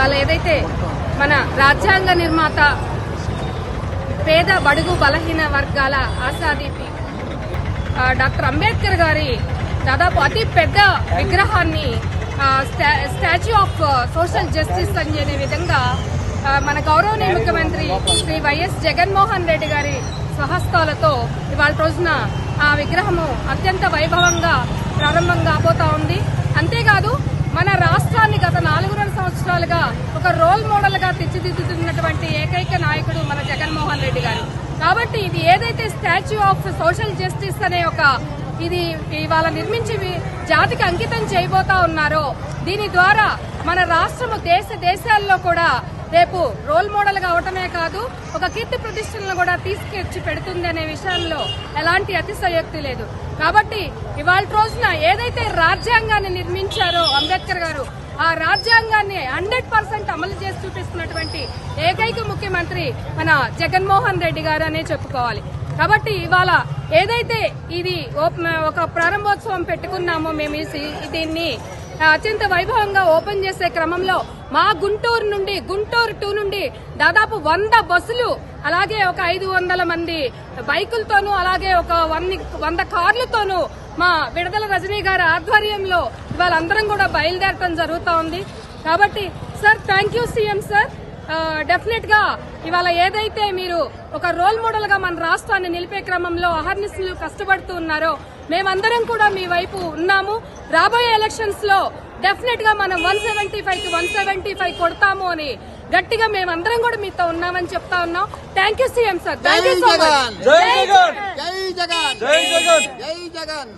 వాళ్ళ ఏదైతే మన రాజ్యాంగ నిర్మాత పేద బడుగు బలహీన వర్గాల ఆశాదీపి డాక్టర్ అంబేద్కర్ గారి దాదాపు అతి పెద్ద విగ్రహాన్ని స్టా- స్టాచ్యూ ఆఫ్ సోషల్ జస్టిస్ అని అనే విధంగా మన గౌరవనీయ ముఖ్యమంత్రి శ్రీ వైఎస్ జగన్మోహన్ రెడ్డి గారి స్వహస్తాలతో ఇవాళ రోజున ఆ విగ్రహము అత్యంత వైభవంగా ప్రారంభం కాబోతా ఉంది. అంతేకాదు మన రాష్ట్రాన్ని గత నాలుగున్నర సంవత్సరాలుగా ఒక రోల్ మోడల్గా తీర్చిదిద్దుతున్నటువంటి ఏకైక నాయకుడు మన జగన్మోహన్ రెడ్డి గారు. కాబట్టి ఇది ఏదైతే స్టాచ్యూ ఆఫ్ సోషల్ జస్టిస్ అనే ఒక ఇది ఇవాళ నిర్మించి జాతికి అంకితం చేయబోతా ఉన్నారో దీని ద్వారా మన రాష్ట్రము దేశ దేశాల్లో కూడా రేపు రోల్ మోడల్గా అవటమే కాదు ఒక కీర్తి ప్రతిష్టలను కూడా తీసుకొచ్చి పెడుతుంది అనే విషయంలో ఎలాంటి అతిశయోక్తి లేదు. కాబట్టి ఇవాళ రోజున ఏదైతే రాజ్యాంగాన్ని నిర్మించారో అంబేద్కర్ గారు ఆ రాజ్యాంగాన్ని హండ్రెడ్ పర్సెంట్ అమలు చేసి చూపిస్తున్నటువంటి ఏకైక ముఖ్యమంత్రి మన జగన్మోహన్ రెడ్డి గారు అనే చెప్పుకోవాలి. కాబట్టి ఇవాళ ఏదైతే ఇది ఓప్- ఒక ప్రారంభోత్సవం పెట్టుకున్నామో మేము ఈ సి- దీన్ని అత్యంత వైభవంగా ఓపెన్ చేసే క్రమంలో మా గుంటూరు నుండి గుంటూరు టూ నుండి దాదాపు వంద బస్సులు అలాగే ఒక ఐదు వందల మంది బైకులతోనూ అలాగే ఒక వన్ని వంద కార్లతోనూ మా విడదల రజనీ గారి ఆధ్వర్యంలో ఇవాళ అందరం కూడా బయలుదేరటం జరుగుతూ ఉంది. కాబట్టి sir thank you CM sir. డెఫినెట్గా ఇవాళ ఏదైతే మీరు ఒక రోల్ మోడల్గా మన రాష్ట్రాన్ని నిలిపే క్రమంలో అహర్నిశలు కష్టపడుతూ ఉన్నారో మేమందరం కూడా మీ వైపు ఉన్నాము. రాబోయే ఎలక్షన్స్లో డెఫినెట్గా మనం వన్ సెవెంటీ ఫైవ్కి వన్ సెవెంటీ ఫైవ్ కొడతాము అని గట్టిగా మేమందరం కూడా మీతో ఉన్నామని చెప్తా ఉన్నాం. Thank you CM sir thank you so much జై జగన్. జై జగన్.